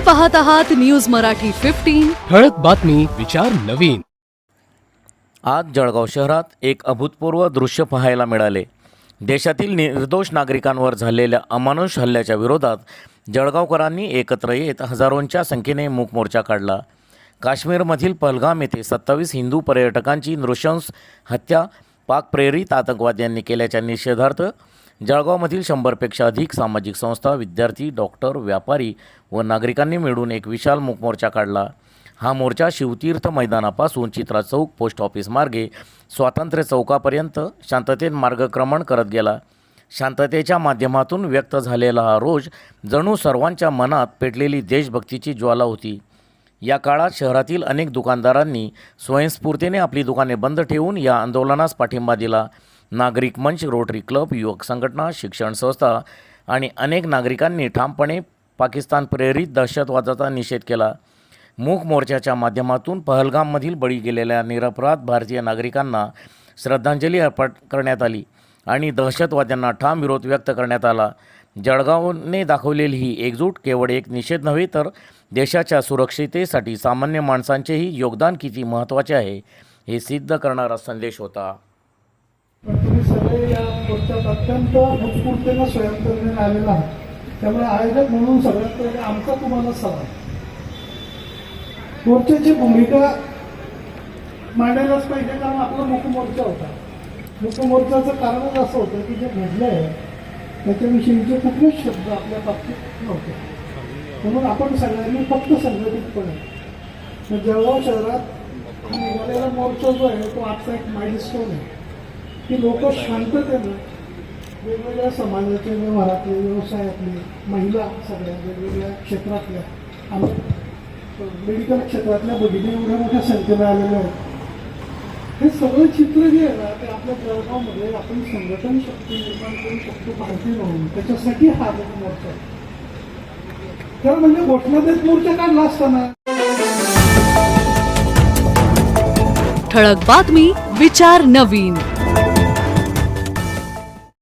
पाहत आहात news Marathi fifteen ठळक बातमी विचार नवीन. आज जळगाव शहरात एक अभूतपूर्व दृश्य पाहायला मिळाले. देशातील निर्दोष नागरिकांवर झालेल्या अमानुष हल्ल्याच्या विरोधात जळगावकरांनी एकत्र येत हजारोंच्या संख्येने मूक मोर्चा काढला. काश्मीरमधील पहलगाम येथे सत्तावीस हिंदू पर्यटकांची नृशंस हत्या पाकप्रेरित आतंकवाद्यांनी केल्याच्या निषेधार्थ जळगावमधील शंभरपेक्षा अधिक सामाजिक संस्था विद्यार्थी डॉक्टर व्यापारी व नागरिकांनी मिळून एक विशाल मूक मोर्चा काढला. हा मोर्चा शिवतीर्थ मैदानापासून चित्रा चौक पोस्ट ऑफिस मार्गे स्वातंत्र्य चौकापर्यंत शांततेत मार्गक्रमण करत गेला. शांततेच्या माध्यमातून व्यक्त झालेला हा रोष जणू सर्वांच्या मनात पेटलेली देशभक्तीची ज्वाला होती. या काळात शहरातील अनेक दुकानदारांनी स्वयंस्फूर्तीने आपली दुकाने बंद ठेवून या आंदोलनास पाठिंबा दिला. नागरिक मंच रोटरी क्लब युवक संघटना शिक्षण संस्था आणि अनेक नागरिकांनी ठामपणे पाकिस्तान प्रेरित दहशतवादाचा निषेध केला. मूक मोर्चाच्या माध्यमातून पहलगाममधील बळी गेलेल्या निरपराध भारतीय नागरिकांना श्रद्धांजली अर्पण करण्यात आली आणि दहशतवाद्यांना ठाम विरोध व्यक्त करण्यात आला. जळगावने दाखवलेली ही एकजूट केवळ एक निषेध नव्हे तर देशाच्या सुरक्षितेसाठी सामान्य माणसांचेही योगदान किती महत्त्वाचे आहे हे सिद्ध करणारा संदेश होता. तुम्ही या मोर्चात अत्यंत उत्स्फूर्तीनं स्वयंप्रेरणेने आलेला आहे त्यामुळे आयोजक म्हणून सगळ्यात पहिले आमचा तुम्हाला सवाल. मोर्चाची भूमिका मांडायलाच पाहिजे कारण आपला मुखमोर्चा होता. मुखमोर्चाचं कारणच असं होतं की जे घडलंय त्याच्याविषयीचे कुठलेच शब्द आपल्या बाबतीत नव्हते. म्हणून आपण सगळ्यांनी फक्त संघटितपणे जळगाव शहरात निघालेला मोर्चा जो आहे तो आजचा एक माइलस्टोन आहे. की लोक शांततेनं वेगवेगळ्या समाजाचे व्यवहारातले व्यवसायातले महिला सगळ्या वेगवेगळ्या क्षेत्रातल्या. आम्ही मेडिकल क्षेत्रातल्या भगिनी एवढ्या मोठ्या संख्येनं आलेल्या आहेत. हे सगळं चित्र जे आहे ना ते आपल्या जळगावमध्ये आपण संघटन शक्ती निर्माण करू शकतो भारतीय म्हणून त्याच्यासाठी हा जो मोर्चा आहे. खरं म्हणजे घोषणादेश मोर्चा काढला असताना. ठळक बातमी विचार नवीन.